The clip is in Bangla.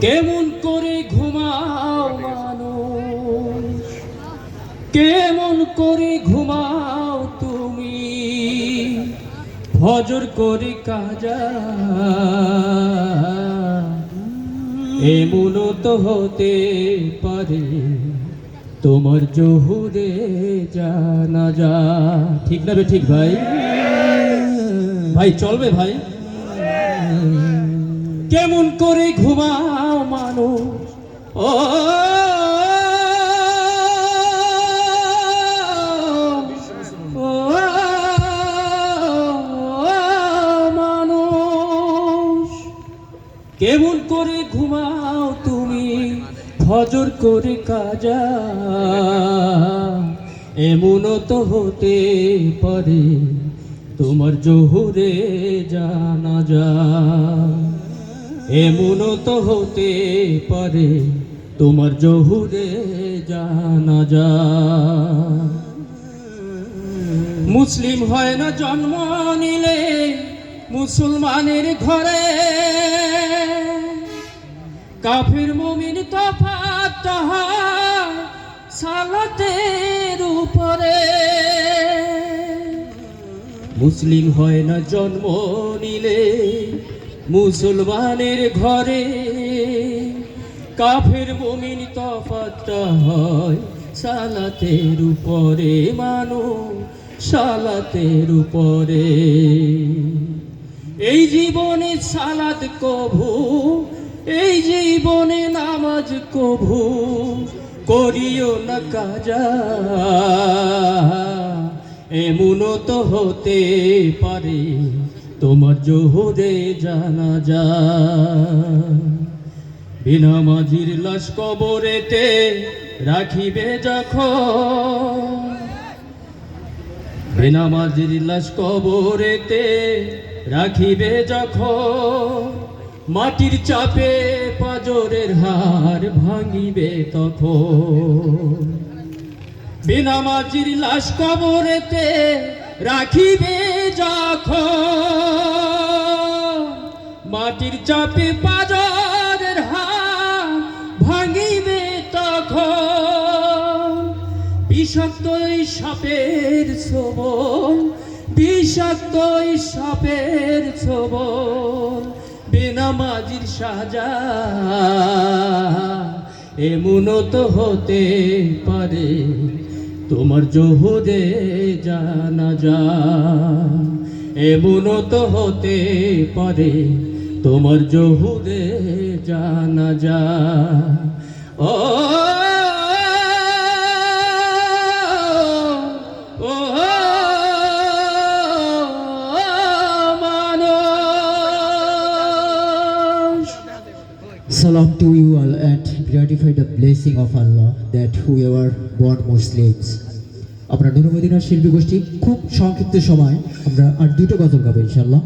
কেমন করে ঘুমাও মানুষ? কেমন করে ঘুমাও তুমি? ফজর করে কাজা। এমন তো হতে পারে। তোমার জহুরে জানা যা। ঠিক না ঠিক ভাই? ভাই, চলবে ভাই। কেমন করে ঘুমাও মানুষ? ও কেমন করে ঘুমাও তুমি, ফজর করে কাজা। এমনও তো হতে পারে তোমার জহুরে জানা যা এমনও তো হতে পারে তোমার জহুরে জানা যা মুসলিম হয় না জন্ম নিলে মুসলমানের ঘরে কাফির মুমিন তফাত সালাতের উপরে। মুসলিম হয় না জন্ম নিলে মুসলমানের ঘরে কাফের মুমিন তফাতটা হয় সালাতের উপরে মানো সালাতের উপরে। এই জীবনে সালাদ কভু এই জীবনে নামাজ কভু করিও না কাজা। এমনও তো হতে পারে তোমার জোহরে জানা যা বিনা মাঝির লাশ কবরেতে রাখিবে যখন। বিনা মাঝির লাশ কবরেতে রাখিবে যখন মাটির চাপে পাজরের হার ভাঙিবে তখন। বিনা মাঝির লাশ কবরেতে রাখিবে যখন মাটির চাপে পাজরের হার ভাঙিবে তখন। বিষাক্ত সাপের সবল বিষাক্ত সাপের সবল বেনামাজির সাজা। এমন তো হতে পারে তোমার জোহরে জানা যা এমনও তো হতে পারে তোমার জোহরে জানা যা ও Salam to you all and gratify the blessing of Allah that whoever born Muslims. আমরা নুরমদিনার শিল্পী গোষ্ঠী খুব সংক্ষিপ্ত সময় আমরা আর দুটো গজল গাবো ইনশাল্লাহ